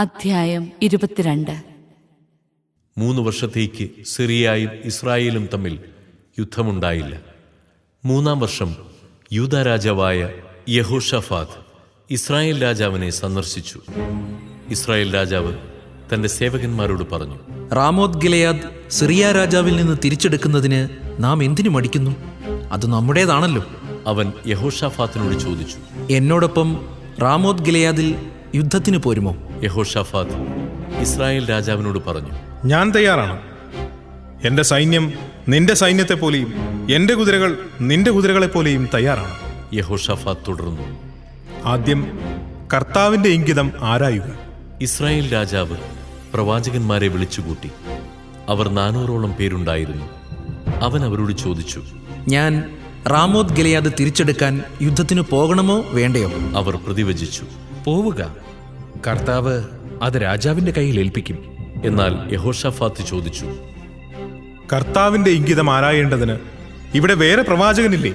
അധ്യായം ഇരുപത്തിരണ്ട്. മൂന്ന് വർഷത്തേക്ക് സിറിയയും ഇസ്രായേലും തമ്മിൽ യുദ്ധമുണ്ടായില്ല. മൂന്നാം വർഷം യൂത രാജാവായ യഹോഷഫാദ് ഇസ്രായേൽ രാജാവിനെ സന്ദർശിച്ചു. ഇസ്രായേൽ രാജാവ് തന്റെ സേവകന്മാരോട് പറഞ്ഞു റാമോദ് ഗിലയാദ് സിറിയ രാജാവിൽ നിന്ന് തിരിച്ചെടുക്കുന്നതിന് നാം എന്തിനു മടിക്കുന്നു? അത് നമ്മുടേതാണല്ലോ. അവൻ യഹോഷാഫാത്തിനോട് ചോദിച്ചു എന്നോടൊപ്പം റാമോദ് ഗിലയാദിൽ യുദ്ധത്തിന് പോരുമോ? യഹോഷാഫാത്ത് ഇസ്രായേൽ രാജാവിനോട് പറഞ്ഞു ഞാൻ തയ്യാറാണ്. എന്റെ സൈന്യം നിന്റെ സൈന്യത്തെ പോലെയും എന്റെ കുതിരകൾ നിന്റെ കുതിരകളെ പോലെയും തയ്യാറാണ്. യഹോഷഫാദ് തുടർന്നു ആദ്യം കർത്താവിന്റെ ഇംഗിതം ആരായുക? ഇസ്രായേൽ രാജാവ് പ്രവാചകന്മാരെ വിളിച്ചുകൂട്ടി അവർ നാനൂറോളം പേരുണ്ടായിരുന്നു. അവൻ അവരോട് ചോദിച്ചു ഞാൻ റാമോത് ഗിലയാദ് തിരിച്ചെടുക്കാൻ യുദ്ധത്തിന് പോകണമോ വേണ്ടയോ? അവർ പ്രതിവചിച്ചു പോവുക. കർത്താവ് അത് രാജാവിന്റെ കയ്യിൽ ഏൽപ്പിക്കും. എന്നാൽ യഹോഷഫാത്ത് ചോദിച്ചു കർത്താവിന്റെ ഇംഗിതം ആരായേണ്ടതിന് ഇവിടെ വേറെ പ്രവാചകനില്ലേ?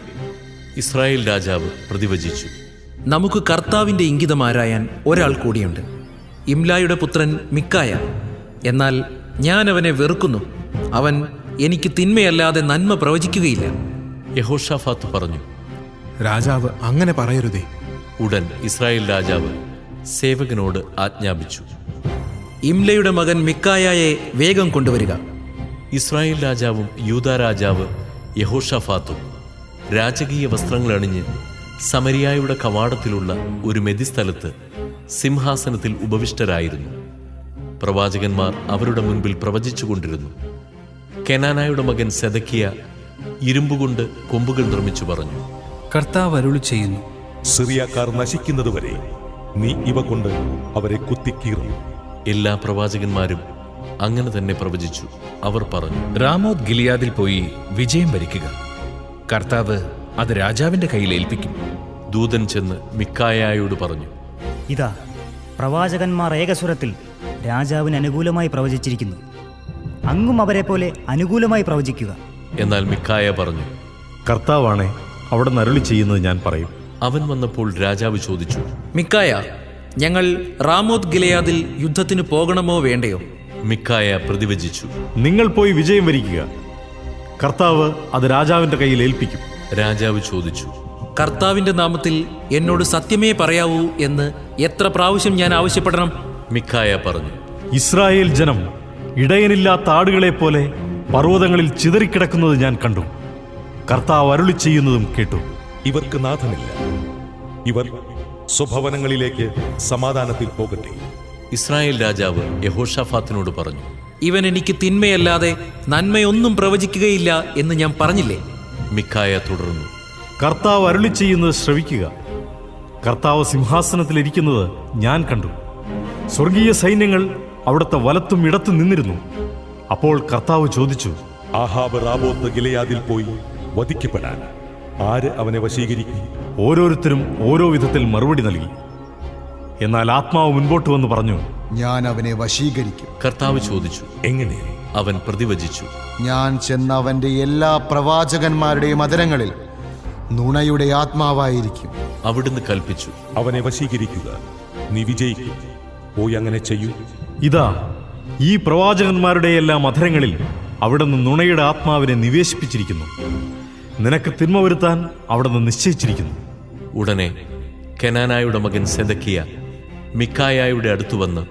ഇസ്രായേൽ രാജാവ് പ്രതിവചിച്ചു നമുക്ക് കർത്താവിന്റെ ഇംഗിതം ആരായാൻ ഒരാൾ കൂടിയുണ്ട്. ഇംലായുടെ പുത്രൻ മിക്കായ. എന്നാൽ ഞാൻ അവനെ വെറുക്കുന്നു. അവൻ എനിക്ക് തിന്മയല്ലാതെ നന്മ പ്രവചിക്കുകയില്ല. യഹോഷാഫാത്ത് പറഞ്ഞു രാജാവ് അങ്ങനെ പറയരുതേ. ഉടൻ ഇസ്രായേൽ രാജാവ് സേവകനോട് ആജ്ഞാപിച്ചു. ഇംലയുടെ മകൻ മിക്കായയെ വേഗം കൊണ്ടുവരിക. ഇസ്രായേൽ രാജാവും യൂത രാജാവ് യഹോഷഫാത്തും രാജകീയ വസ്ത്രങ്ങൾ അണിഞ്ഞ് സമരിയായുടെ കവാടത്തിലുള്ള ഒരു മെതിസ്ഥലത്ത് സിംഹാസനത്തിൽ ഉപവിഷ്ടരായിരുന്നു. പ്രവാചകന്മാർ അവരുടെ മുൻപിൽ പ്രവചിച്ചുകൊണ്ടിരുന്നു. കെനാനായുടെ മകൻ സെതക്കിയ ഇരുമ്പുകൊണ്ട് കൊമ്പുകൾ നിർമ്മിച്ചു പറഞ്ഞു. കർത്താവ് അരുളി ചെയ്യുന്നു സിറിയക്കാർ നശിക്കുന്നതുവരെ നീ ഇവ കൊണ്ട് അവരെ കുത്തിക്കീറും എല്ലാ പ്രവാചകന്മാരും അങ്ങനെ തന്നെ പ്രവചിച്ചു. അവർ പറഞ്ഞു രാമോദ് ഗിലിയാദിൽ പോയി വിജയം വരിക്കുക. കർത്താവ് അത് രാജാവിന്റെ കയ്യിൽ ഏൽപ്പിക്കും. ദൂതൻ ചെന്ന് മിക്കായായോട് പറഞ്ഞു ഇതാ പ്രവാചകന്മാർ ഏകസ്വരത്തിൽ രാജാവിന് അനുകൂലമായി പ്രവചിച്ചിരിക്കുന്നു. അങ്ങും അവരെ പോലെ അനുകൂലമായി പ്രവചിക്കുക. എന്നാൽ മിക്കായ പറഞ്ഞു കർത്താവാണേ അവിടെ നരളി ചെയ്യുന്നത് ഞാൻ പറയും. അവൻ വന്നപ്പോൾ രാജാവ് ചോദിച്ചു മിക്കായ ഞങ്ങൾ റാമോത് ഗിലയാദിൽ യുദ്ധത്തിന് പോകണമോ വേണ്ടയോ? മിക്കായ പ്രതിവചിച്ചു നിങ്ങൾ പോയി വിജയം വരിക്കുക. കർത്താവ് അത് രാജാവിന്റെ കയ്യിൽ ഏൽപ്പിക്കും. രാജാവ് ചോദിച്ചു കർത്താവിന്റെ നാമത്തിൽ എന്നോട് സത്യമേ പറയാവൂ എന്ന് എത്ര പ്രാവശ്യം ഞാൻ ആവശ്യപ്പെടണം? മിക്കായ പറഞ്ഞു ഇസ്രായേൽ ജനം ഇടയനില്ലാത്ത ആടുകളെ പോലെ പർവതങ്ങളിൽ ചിതറിക്കിടക്കുന്നത് ഞാൻ കണ്ടു. കർത്താവ് അരുളി ചെയ്യുന്നതും കേട്ടു. ഇവർക്ക് നാഥനില്ല ഇവർ സ്വഭവനങ്ങളിലേക്ക് സമാധാനത്തിൽ പോകട്ടെ. ഇസ്രായേൽ രാജാവ് യഹോഷാഫാത്തിനോട് പറഞ്ഞു ഇവൻ എനിക്ക് തിന്മയല്ലാതെ നന്മയൊന്നും പ്രവചിക്കുകയില്ല എന്ന് ഞാൻ പറഞ്ഞില്ലേ? മിക്കായ തുടർന്നു കർത്താവ് അരുളി ചെയ്യുന്നത് ശ്രവിക്കുക. കർത്താവ് സിംഹാസനത്തിലിരിക്കുന്നത് ഞാൻ കണ്ടു. സ്വർഗീയ സൈന്യങ്ങൾ അവിടുത്തെ വലത്തും ഇടത്തും നിന്നിരുന്നു. അപ്പോൾ കർത്താവ് ചോദിച്ചു ആഹാബ് റാബോത്ത് ഗിലയാദിൽ പോയി വധിക്കപ്പെടാൻ. ആര് അവനെ വശീകരിക്കും? ഓരോരുത്തരും ഓരോ വിധത്തിൽ മറുപടി നൽകി. എന്നാൽ ആത്മാവ് മുൻപോട്ട് വന്ന് പറഞ്ഞു ഞാൻ അവനെ വശീകരിക്കും. കർത്താവ് ചോദിച്ചു എങ്ങനെ? അവൻ പ്രതിവചിച്ചു. ഞാൻ ചെന്ന അവന്റെ എല്ലാ പ്രവാചകന്മാരുടെയും മധുരങ്ങളിൽ നുണയുടെ ആത്മാവായിരിക്കും. അവിടുന്ന് കൽപ്പിച്ചു അവനെ വശീകരിക്കുക നീ വിജയിക്കും. പോയി അങ്ങനെ ചെയ്യൂ. ഇതാ ഈ പ്രവാചകന്മാരുടെ എല്ലാ മധുരങ്ങളിൽ അവിടുന്ന് നുണയുടെ ആത്മാവിനെ നിവേശിപ്പിച്ചിരിക്കുന്നു. നിനക്ക് തിന്മ വരുത്താൻ അവിടുന്ന് നിശ്ചയിച്ചിരിക്കുന്നു. ഉടനെ കെനാനായുടെ മകൻ സെതക്കിയ മിക്കായായുടെ അടുത്തു വന്ന്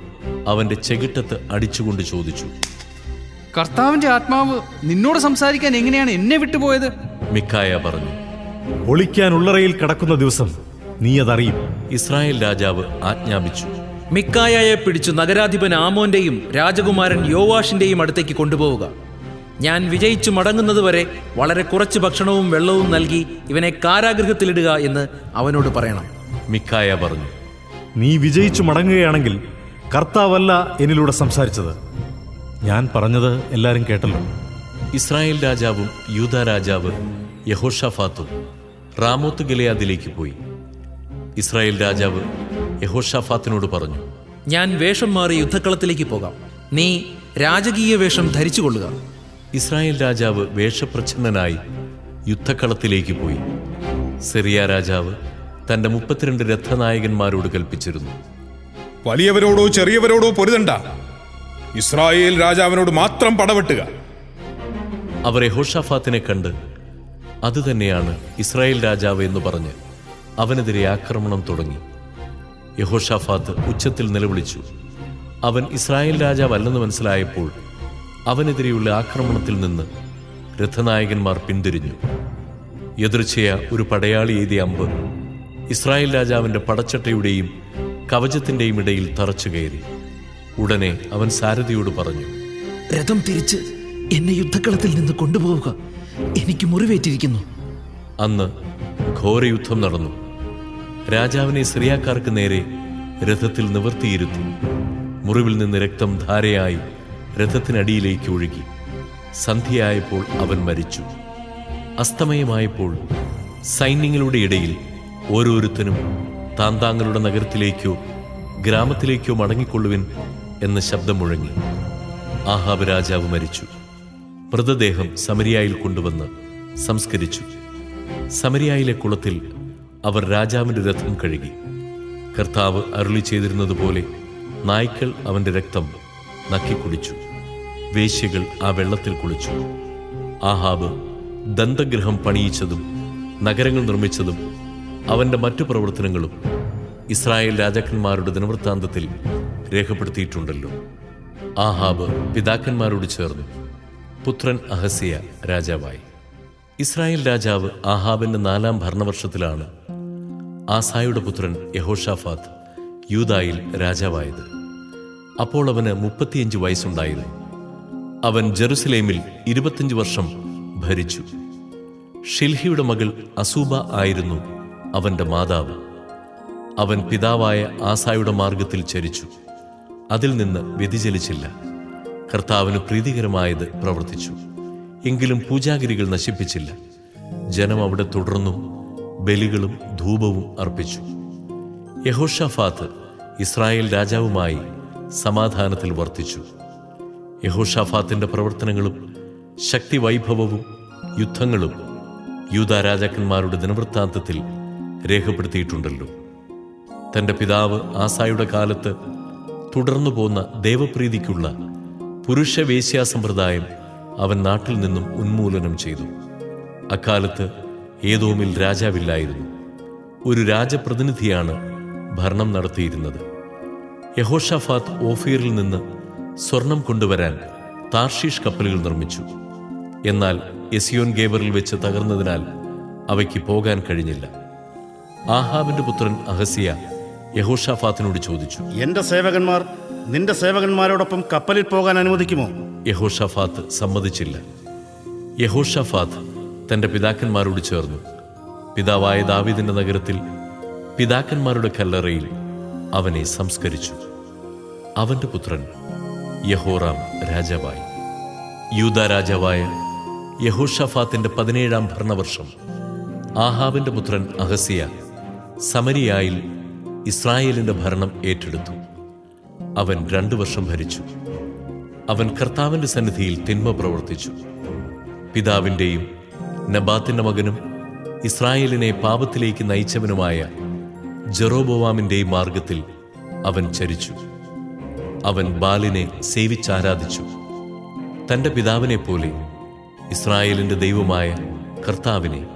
അവന്റെ ചെകിട്ടത്ത് അടിച്ചുകൊണ്ട് ചോദിച്ചു കർത്താവിന്റെ ആത്മാവ് നിന്നോട് സംസാരിക്കാൻ എങ്ങനെയാണ് എന്നെ വിട്ടുപോയത്? മിക്കായ പറഞ്ഞു ഒളിക്കാൻ ഉള്ളറയിൽ കിടക്കുന്ന ദിവസം നീ അതറിയും. ഇസ്രായേൽ രാജാവ് ആജ്ഞാപിച്ചു മിക്കായയെ പിടിച്ചു നഗരാധിപൻ ആമോന്റെയും രാജകുമാരൻ യോവാഷിന്റെയും അടുത്തേക്ക് കൊണ്ടുപോവുക. ഞാൻ വിജയിച്ചു മടങ്ങുന്നതുവരെ വളരെ കുറച്ച് ഭക്ഷണവും വെള്ളവും നൽകി ഇവനെ കാരാഗൃഹത്തിലിടുക എന്ന് അവനോട് പറയണം. മിക്കായ പറഞ്ഞു നീ വിജയിച്ചു മടങ്ങുകയാണെങ്കിൽ കർത്താവല്ല എന്നിലൂടെ സംസാരിച്ചത്. ഞാൻ പറഞ്ഞത് എല്ലാവരും കേട്ടല്ലോ. ഇസ്രായേൽ രാജാവും യൂത രാജാവ് യഹോഷഫാത്തും റാമോത്ത് ഗിലയാദിലേക്ക് പോയി. ഇസ്രായേൽ രാജാവ് യഹോഷഫാത്തിനോട് പറഞ്ഞു ഞാൻ വേഷം മാറി യുദ്ധക്കളത്തിലേക്ക് പോകാം. നീ രാജകീയ വേഷം ധരിച്ചുകൊള്ളുക. ഇസ്രായേൽ രാജാവ് വേഷപ്രച്ഛന്നനായി യുദ്ധക്കളത്തിലേക്ക് പോയി. സിറിയ രാജാവ് തന്റെ മുപ്പത്തിരണ്ട് രഥനായകന്മാരോട് കൽപ്പിച്ചിരുന്നു. വലിയവരോടോ ചെറിയവരോടോ പൊരുതണ്ട. ഇസ്രായേൽ രാജാവിനോട് മാത്രം പടവെട്ടുക. അവരെ ഹോഷാഫാത്തിനെ കണ്ട് അതുതന്നെയാണ് ഇസ്രായേൽ രാജാവ് എന്ന് പറഞ്ഞ് അവനെതിരെ ആക്രമണം തുടങ്ങി. യഹോഷാഫാത്ത് ഉച്ചത്തിൽ നിലവിളിച്ചു. അവൻ ഇസ്രായേൽ രാജാവല്ലെന്ന് മനസ്സിലായപ്പോൾ അവനെതിരെയുള്ള ആക്രമണത്തിൽ നിന്ന് രഥനായകന്മാർ പിന്തിരിഞ്ഞു. എതിർച്ചയ ഒരു പടയാളി എഴുതിയ അമ്പ് ഇസ്രായേൽ രാജാവിന്റെ പടച്ചട്ടയുടെയും കവചത്തിന്റെയും ഇടയിൽ തറച്ചു കയറി. ഉടനെ അവൻ സാരഥിയോട് പറഞ്ഞു രഥം തിരിച്ച് എന്നെ യുദ്ധക്കളത്തിൽ നിന്ന് കൊണ്ടുപോവുക. എനിക്ക് മുറിവേറ്റിരിക്കുന്നു. അന്ന് ഘോരയുദ്ധം നടന്നു. രാജാവിനെ സിറിയാക്കാർക്ക് നേരെ രഥത്തിൽ നിവർത്തിയിരുത്തി. മുറിവിൽ നിന്ന് രക്തം ധാരയായി രഥത്തിനടിയിലേക്ക് ഒഴുകി. സന്ധ്യയായപ്പോൾ അവൻ മരിച്ചു. അസ്തമയമായപ്പോൾ സൈന്യങ്ങളുടെ ഇടയിൽ ഓരോരുത്തനും താന്താങ്ങളുടെ നഗരത്തിലേക്കോ ഗ്രാമത്തിലേക്കോ മടങ്ങിക്കൊള്ളുവിൻ എന്ന ശബ്ദം മുഴങ്ങി. ആഹാബ് രാജാവ് മരിച്ചു. മൃതദേഹം സമരിയായിൽ കൊണ്ടുവന്ന് സംസ്കരിച്ചു. സമരിയായിലെ കുളത്തിൽ അവർ രാജാവിന്റെ രഥം കഴുകി. കർത്താവ് അരുളി ചെയ്തിരുന്നതുപോലെ നായ്ക്കൾ അവന്റെ രക്തം നക്കിക്കുടിച്ചു. വേശ്യകൾ ആ വെള്ളത്തിൽ കുളിച്ചു. ആഹാബ് ദന്തഗ്രഹം പണിയിച്ചതും നഗരങ്ങൾ നിർമ്മിച്ചതും അവന്റെ മറ്റു പ്രവർത്തനങ്ങളും ഇസ്രായേൽ രാജാക്കന്മാരുടെ ദിനവൃത്താന്തത്തിൽ രേഖപ്പെടുത്തിയിട്ടുണ്ടല്ലോ. ആഹാബ് പിതാക്കന്മാരോട് ചേർന്നു പുത്രൻ അഹസിയ രാജാവായി. ഇസ്രായേൽ രാജാവ് ആഹാബിന്റെ നാലാം ഭരണവർഷത്തിലാണ് ആസായുടെ പുത്രൻ യഹോഷാഫാത്ത് യൂതായിൽ രാജാവായത്. അപ്പോൾ അവന് മുപ്പത്തിയഞ്ച് വയസ്സുണ്ടായിരുന്നു. അവൻ ജെറുസലേമിൽ ഇരുപത്തിയഞ്ച് വർഷം ഭരിച്ചു. ഷിൽഹിയുടെ മകൾ അസൂബ ആയിരുന്നു അവന്റെ മാതാവ്. അവൻ പിതാവായ ആസായുടെ മാർഗത്തിൽ ചരിച്ചു. അതിൽ നിന്ന് വ്യതിചലിച്ചില്ല. കർത്താവിന് പ്രീതികരമായത് പ്രവർത്തിച്ചു. എങ്കിലും പൂജാഗിരികൾ നശിപ്പിച്ചില്ല. ജനം അവിടെ തുടർന്നു ബലികളും ധൂപവും അർപ്പിച്ചു. യഹോഷഫാത്ത് ഇസ്രായേൽ രാജാവുമായി സമാധാനത്തിൽ വർത്തിച്ചു. യഹോഷാഫാത്തിന്റെ പ്രവർത്തനങ്ങളും ശക്തി വൈഭവവും യുദ്ധങ്ങളും യൂത രാജാക്കന്മാരുടെ ദിനവൃത്താന്തത്തിൽ രേഖപ്പെടുത്തിയിട്ടുണ്ടല്ലോ. തന്റെ പിതാവ് ആസായുടെ കാലത്ത് തുടർന്നു പോകുന്ന ദേവപ്രീതിക്കുള്ള പുരുഷ വേശ്യാ സമ്പ്രദായം അവൻ നാട്ടിൽ നിന്നും ഉന്മൂലനം ചെയ്തു. അക്കാലത്ത് ഏതോമിൽ രാജാവില്ലായിരുന്നു. ഒരു രാജപ്രതിനിധിയാണ് ഭരണം നടത്തിയിരുന്നത്. യഹോഷാഫാത്ത് ഓഫീറിൽ നിന്ന് സ്വർണം കൊണ്ടുവരാൻ താർഷീഷ് കപ്പലുകൾ നിർമ്മിച്ചു. എന്നാൽ എസിയോൻ ഗേബറിൽ വെച്ച് തകർന്നതിനാൽ അവയ്ക്ക് പോകാൻ കഴിഞ്ഞില്ല. ആഹാബിന്റെ പുത്രൻ അഹസിയ യഹോഷാഫാത്തിനോട് ചോദിച്ചു എന്റെ സേവകന്മാർ നിന്റെ സേവകന്മാരോടൊപ്പം കപ്പലിൽ പോകാൻ അനുവദിക്കുമോ? യഹോഷാഫാത്ത് സമ്മതിച്ചില്ല. യഹോഷാഫാത്ത് തന്റെ പിതാക്കന്മാരോട് ചേർന്നു. പിതാവായ ദാവിദിന്റെ നഗരത്തിൽ പിതാക്കന്മാരുടെ കല്ലറയിൽ അവനെ സംസ്കരിച്ചു. അവന്റെ പുത്രൻ യഹോറാം രാജാവായി. യൂത രാജാവായ യഹോഷഫാത്തിന്റെ പതിനേഴാം ഭരണവർഷം ആഹാബിന്റെ പുത്രൻ അഹസിയ സമരിയായിൽ ഇസ്രായേലിന്റെ ഭരണം ഏറ്റെടുത്തു. അവൻ രണ്ടു വർഷം ഭരിച്ചു. അവൻ കർത്താവിന്റെ സന്നിധിയിൽ തിന്മ പ്രവർത്തിച്ചു. പിതാവിന്റെയും നബാത്തിന്റെ മകനും ഇസ്രായേലിനെ പാപത്തിലേക്ക് നയിച്ചവനുമായ ജെറോബോവാമിന്റെയും മാർഗത്തിൽ അവൻ ചരിച്ചു. അവൻ ബാലിനെ സേവിച്ചാരാധിച്ചു. തന്റെ പിതാവിനെ പോലെ ഇസ്രായേലിന്റെ ദൈവമായ കർത്താവിനെ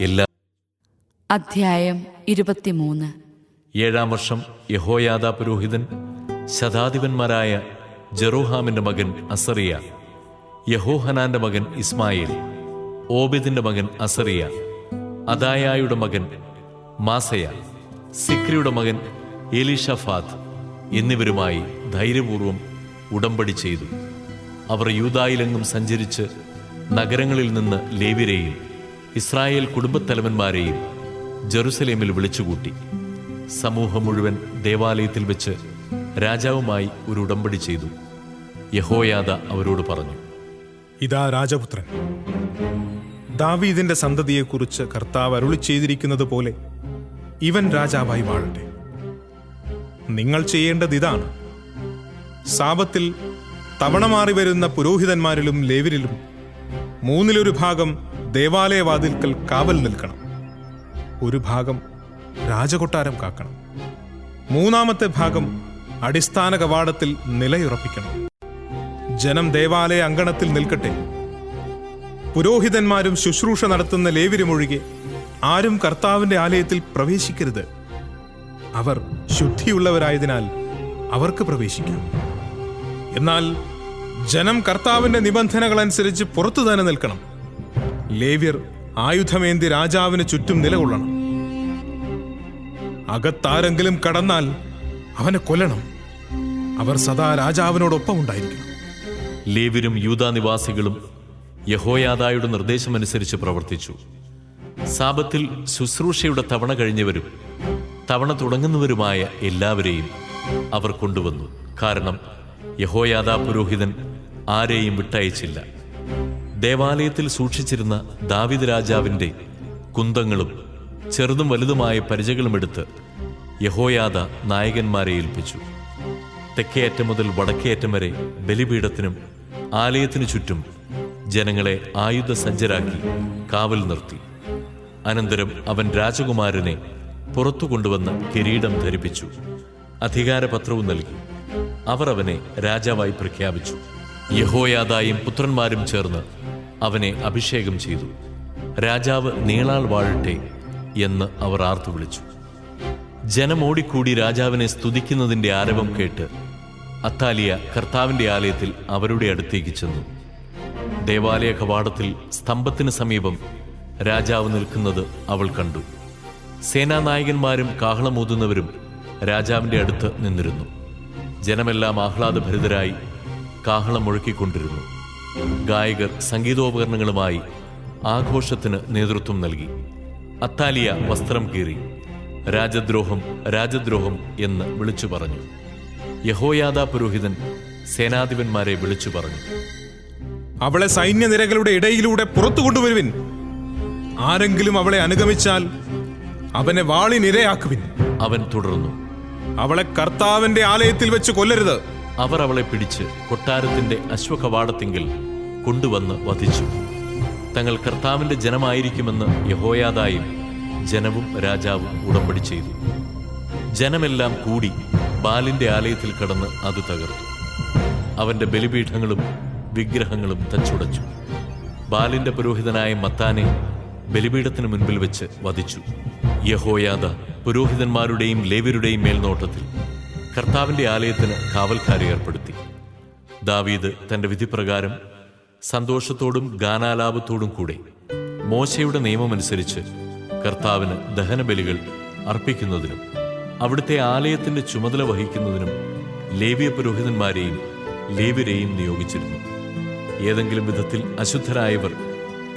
എല്ലാ അധ്യായം ഇരുപത്തിമൂന്ന്. ഏഴാം വർഷം യഹോയാദ പുരോഹിതൻ ശതാധിപന്മാരായ ജെറോഹാമിന്റെ മകൻ അസറിയ യഹോഹനാന്റെ മകൻ ഇസ്മായിൽ ഓബിദിന്റെ മകൻ അസറിയ അദായായുടെ മകൻ മാസയ സിക്രിയുടെ മകൻ എലിഷഫാദ് എന്നിവരുമായി ധൈര്യപൂർവം ഉടമ്പടി ചെയ്തു. അവർ യൂതായിലെങ്ങും സഞ്ചരിച്ച് നഗരങ്ങളിൽ നിന്ന് ലേവിരെയും ഇസ്രായേൽ കുടുംബത്തലവന്മാരെയും ജെറുസലേമിൽ വിളിച്ചുകൂട്ടി. സമൂഹം മുഴുവൻ ദേവാലയത്തിൽ വെച്ച് രാജാവുമായി ഒരു ഉടമ്പടി ചെയ്തു. യഹോയാദ അവരോട് പറഞ്ഞു ഇതാ രാജപുത്രൻ ദാവീദിന്റെ സന്തതിയെക്കുറിച്ച് കർത്താവ് അരുളി ചെയ്തിരിക്കുന്നത് പോലെ ഇവൻ രാജാവായി വാഴട്ടെ. നിങ്ങൾ ചെയ്യേണ്ടത് ഇതാണ്. സാപത്തിൽ തവണ മാറി വരുന്ന പുരോഹിതന്മാരിലും ലേവരിലും മൂന്നിലൊരു ഭാഗം ദേവാലയവാതിൽക്കൽ കാവൽ നിൽക്കണം. ഒരു ഭാഗം രാജകൊട്ടാരം കാക്കണം. മൂന്നാമത്തെ ഭാഗം അടിസ്ഥാന കവാടത്തിൽ നിലയുറപ്പിക്കണം. ജനം ദേവാലയ അങ്കണത്തിൽ നിൽക്കട്ടെ. പുരോഹിതന്മാരും ശുശ്രൂഷ നടത്തുന്ന ലേവിരുമൊഴികെ ആരും കർത്താവിന്റെ ആലയത്തിൽ പ്രവേശിക്കരുത്. അവർ ശുദ്ധിയുള്ളവരായതിനാൽ അവർക്ക് പ്രവേശിക്കാം. എന്നാൽ ജനം കർത്താവിന്റെ നിബന്ധനകൾ അനുസരിച്ച് പുറത്തു തന്നെ നിൽക്കണം. ലേവ്യർ ആയുധമേന്തി രാജാവിന് ചുറ്റും നിലകൊള്ളണം. അകത്താരെങ്കിലും കടന്നാൽ അവനെ കൊല്ലണം. അവർ സദാ രാജാവിനോടൊപ്പം ഉണ്ടായിരിക്കണം ലേവ്യരും യൂതാനിവാസികളും യഹോയാദായുടെ നിർദ്ദേശമനുസരിച്ച് പ്രവർത്തിച്ചു. സാപത്തിൽ ശുശ്രൂഷയുടെ തവണ കഴിഞ്ഞവരും തവണ തുടങ്ങുന്നവരുമായ എല്ലാവരെയും അവർ കൊണ്ടുവന്നു. കാരണം യഹോയാദാ പുരോഹിതൻ ആരെയും വിട്ടയച്ചില്ല. ദേവാലയത്തിൽ സൂക്ഷിച്ചിരുന്ന ദാവിദ് രാജാവിന്റെ കുന്തങ്ങളും ചെറുതും വലുതുമായ പരിചകളും എടുത്ത് യഹോയാദ നായകന്മാരെ ഏൽപ്പിച്ചു. തെക്കേയറ്റം മുതൽ വടക്കേയറ്റം വരെ ബലിപീഠത്തിനും ആലയത്തിനു ചുറ്റും ജനങ്ങളെ ആയുധ സജ്ജരാക്കി കാവൽ നിർത്തി. അനന്തരം അവൻ രാജകുമാരനെ പുറത്തു കൊണ്ടുവന്ന് കിരീടം ധരിപ്പിച്ചു. അധികാരപത്രവും നൽകി. അവർ അവനെ രാജാവായി പ്രഖ്യാപിച്ചു. യഹോയാദായും പുത്രന്മാരും ചേർന്ന് അവനെ അഭിഷേകം ചെയ്തു. രാജാവ് നീളാൾ വാഴട്ടെ എന്ന് അവർ ആർത്തു വിളിച്ചു. ജനം ഓടിക്കൂടി രാജാവിനെ സ്തുതിക്കുന്നതിന്റെ ആരവം കേട്ട് അത്താലിയ കർത്താവിന്റെ ആലയത്തിൽ അവരുടെ അടുത്തേക്ക് ചെന്നു. ദേവാലയ കവാടത്തിൽ സ്തംഭത്തിന് സമീപം രാജാവ് നിൽക്കുന്നത് അവൾ കണ്ടു. സേനാനായകന്മാരും കാഹളമൂതുന്നവരും രാജാവിന്റെ അടുത്ത് നിന്നിരുന്നു. ജനമെല്ലാം ആഹ്ലാദഭരിതരായി കാഹളം മുഴക്കിക്കൊണ്ടിരുന്നു. ഗായകർ സംഗീതോപകരണങ്ങളുമായി ആഘോഷത്തിന് നേതൃത്വം നൽകി. അത്താലിയ വസ്ത്രം കീറി. രാജദ്രോഹം രാജദ്രോഹം എന്ന് വിളിച്ചു പറഞ്ഞു. യഹോയാദ പുരോഹിതൻ സേനാധിപന്മാരെ വിളിച്ചു പറഞ്ഞു. അവളെ സൈന്യനിരകളുടെ ഇടയിലൂടെ പുറത്തു കൊണ്ടുവരുവിൻ. ആരെങ്കിലും അവളെ അനുഗമിച്ചാൽ അവനെ വാളിനിരയാക്കുവിൻ. അവൻ തുടർന്നു. അവളെ കർത്താവിന്റെ ആലയത്തിൽ വെച്ച് കൊല്ലരുത്. അവർ അവളെ പിടിച്ച് കൊട്ടാരത്തിന്റെ അശ്വകവാടത്തിങ്കിൽ കൊണ്ടുവന്ന് വധിച്ചു. തങ്ങൾ കർത്താവിന്റെ ജനമായിരിക്കുമെന്ന് യഹോയാദായും ജനവും രാജാവും ഉടമ്പടി ചെയ്തു. ജനമെല്ലാം കൂടി ബാലിന്റെ ആലയത്തിൽ കടന്ന് അത് തകർത്തു. അവന്റെ ബലിപീഠങ്ങളും വിഗ്രഹങ്ങളും തച്ചുടച്ചു. ബാലിന്റെ പുരോഹിതനായ മത്താനെ ബലിപീഠത്തിന് മുൻപിൽ വെച്ച് വധിച്ചു. യഹോയാദ പുരോഹിതന്മാരുടെയും ലേവ്യരുടെയും മേൽനോട്ടത്തിൽ കർത്താവിന്റെ ആലയത്തിന് കാവൽക്കാരെ ഏർപ്പെടുത്തി. ദാവീദ് തന്റെ വിധിപ്രകാരം സന്തോഷത്തോടും ഗാനാലാപത്തോടും കൂടെ മോശയുടെ നിയമമനുസരിച്ച് കർത്താവിന് ദഹനബലികൾ അർപ്പിക്കുന്നതിനും അവിടുത്തെ ആലയത്തിന്റെ ചുമതല വഹിക്കുന്നതിനും ലേവ്യ പുരോഹിതന്മാരെയും ലേവ്യരെയും നിയോഗിച്ചിരുന്നു. ഏതെങ്കിലും വിധത്തിൽ അശുദ്ധരായവർ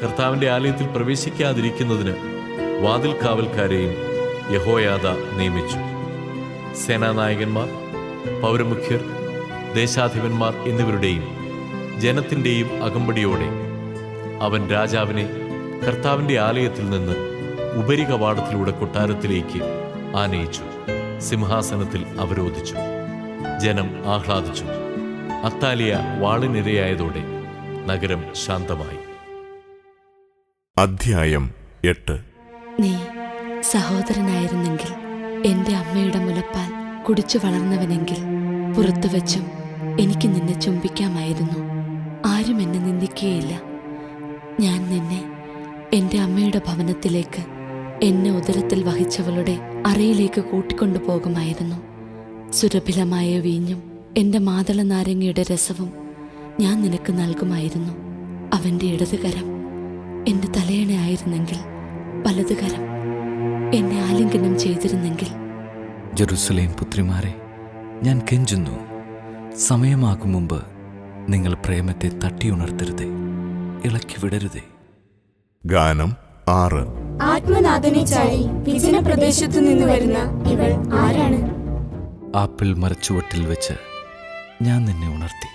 കർത്താവിന്റെ ആലയത്തിൽ പ്രവേശിക്കാതിരിക്കുന്നതിന് വാതിൽ കാവൽക്കാരെയും യഹോയാദ നിയമിച്ചു. സേനാനായകന്മാർ പൗരമുഖ്യർ ദേശാധിപന്മാർ എന്നിവരുടെയും ജനത്തിന്റെയും അകമ്പടിയോടെ അവൻ രാജാവിനെ കർത്താവിന്റെ ആലയത്തിൽ നിന്ന് ഉപരി കവാടത്തിലൂടെ കൊട്ടാരത്തിലേക്ക് ആനയിച്ചു സിംഹാസനത്തിൽ അവരോധിച്ചു ജനം ആഹ്ലാദിച്ചു. അത്താലിയ വാളിനിരയായതോടെ നഗരം ശാന്തമായി. അധ്യായം എട്ട്. നീ സഹോദരനായിരുന്നെങ്കിൽ എന്റെ അമ്മയുടെ മുലപ്പാൽ കുടിച്ചു വളർന്നവനെങ്കിൽ പുറത്തു വച്ചും എനിക്ക് നിന്നെ ചുംബിക്കാമായിരുന്നു. ആരും എന്നെ നിന്ദിക്കുകയില്ല. ഞാൻ നിന്നെ എന്റെ അമ്മയുടെ ഭവനത്തിലേക്ക് എന്നെ ഉദരത്തിൽ വഹിച്ചവളുടെ അറയിലേക്ക് കൂട്ടിക്കൊണ്ടു പോകുമായിരുന്നു. സുരഭിലമായ വീഞ്ഞും എന്റെ മാതള നാരങ്ങയുടെ രസവും ഞാൻ നിനക്ക് നൽകുമായിരുന്നു. അവന്റെ ഇടതുകരം എന്റെ തലയണയായിരുന്നെങ്കിൽ വലതുകരം എന്നെ ആലിംഗനം ചെയ്തിരുന്നെങ്കിൽ. ജെറുസലേം പുത്രിമാരെ ഞാൻ കെഞ്ചുന്നു. സമയമാകും മുമ്പ് നിങ്ങൾ പ്രേമത്തെ തട്ടിയുണർത്തരുതേ ഇളക്കി വിടരുതേ. ഗാനം ആറ്. ആത്മനാഥനെ ചാടി വിജന പ്രദേശത്തു നിന്ന് വരുന്ന ഇവൾ ആരാണ്? ആപ്പിൾ മരച്ചുവട്ടിൽ വെച്ച് ഞാൻ നിന്നെ ഉണർത്തി.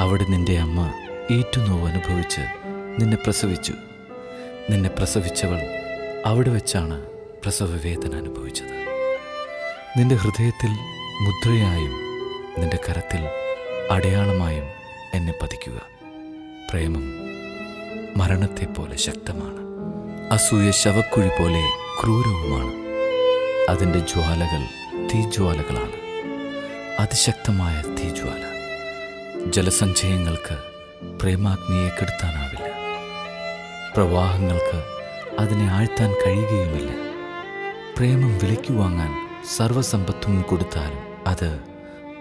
അവിടെ നിന്റെ അമ്മ ഈറ്റുനോവ് അനുഭവിച്ച് നിന്നെ പ്രസവിച്ചു. നിന്നെ പ്രസവിച്ചവൾ അവിടെ വെച്ചാണ് പ്രസവവേദന അനുഭവിച്ചത്. നിന്റെ ഹൃദയത്തിൽ മുദ്രയായും നിന്റെ കരത്തിൽ അടയാളമായും എന്നെ പതിക്കുക. പ്രേമം മരണത്തെ പോലെ ശക്തമാണ്. അസൂയ ശവക്കുഴി പോലെ ക്രൂരവുമാണ്. അതിന്റെ ജ്വാലകൾ തീജ്വാലകളാണ്. അതിശക്തമായ തീജ്വാല. ജലസഞ്ചയങ്ങൾക്ക് പ്രേമാഗ്നിയെ കെടുത്താനാവില്ല. പ്രവാഹങ്ങൾക്ക് അതിനെ ആഴ്ത്താൻ കഴിയുകയുമില്ല. പ്രേമം വിലയ്ക്കു വാങ്ങാൻ സർവസമ്പത്തും കൊടുത്താലും അത്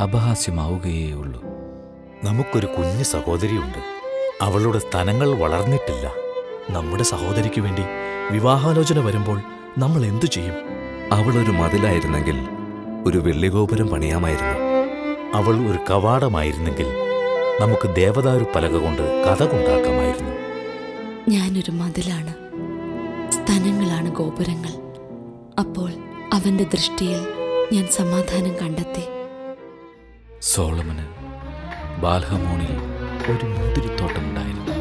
അപഹാസ്യമാവുകയേയുള്ളൂ. നമുക്കൊരു കുഞ്ഞു സഹോദരിയുണ്ട്. അവളുടെ സ്ഥലങ്ങൾ വളർന്നിട്ടില്ല. നമ്മുടെ സഹോദരിക്ക് വേണ്ടി വിവാഹാലോചന വരുമ്പോൾ നമ്മൾ എന്തു ചെയ്യും? അവളൊരു മതിലായിരുന്നെങ്കിൽ ഒരു വെള്ളിഗോപുരം പണിയാമായിരുന്നു. അവൾ ഒരു കവാടമായിരുന്നെങ്കിൽ നമുക്ക് ദേവദാരു പലക കൊണ്ട് കഥ കൊണ്ടാക്കാമായിരുന്നു. ഞാനൊരു മതിലാണ്. സ്തനങ്ങളാണ് ഗോപുരങ്ങൾ. അപ്പോൾ അവന്റെ ദൃഷ്ടിയിൽ ഞാൻ സമാധാനം കണ്ടെത്തി. സോളമന് ബാൽഹമോണിൽ ഒരു മുന്തിരിത്തോട്ടം ഉണ്ടായിരുന്നു.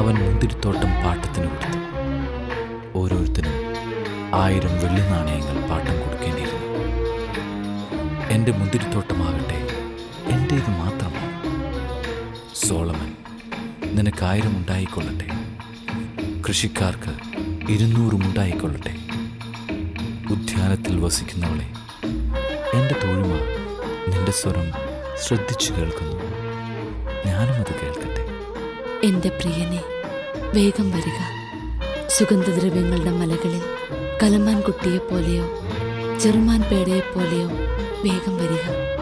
അവൻ മുന്തിരിത്തോട്ടം പാട്ടത്തിന് കൊടുത്തു. ഓരോരുത്തരും ആയിരം വെള്ളി നാണയങ്ങൾ പാട്ടം കൊടുക്കേണ്ടിയിരുന്നു. എന്റെ മുന്തിരിത്തോട്ടമാകട്ടെ എന്റേത് മാത്രമാണ്. സോളമൻ നിനക്ക് ആയിരം ഉണ്ടായിക്കൊള്ളട്ടെ. കൃഷിക്കാർക്ക് ഇരുന്നൂറും ഉണ്ടായിക്കൊള്ളട്ടെ ഉദ്യാനത്തിൽ വസിക്കുന്നവളെ എന്റെ തോഴുമ നിന്റെ സ്വരം ശ്രദ്ധിച്ചു കേൾക്കുന്നു. ഞാനും അത് കേൾക്കട്ടെ. എന്റെ പ്രിയനെ വേഗം വരിക. സുഗന്ധദ്രവ്യങ്ങളുടെ മലകളിൽ കലമാൻ കുട്ടിയെപ്പോലെയോ ചെറുമാൻ പേടയെപ്പോലെയോ വേഗം വരിക.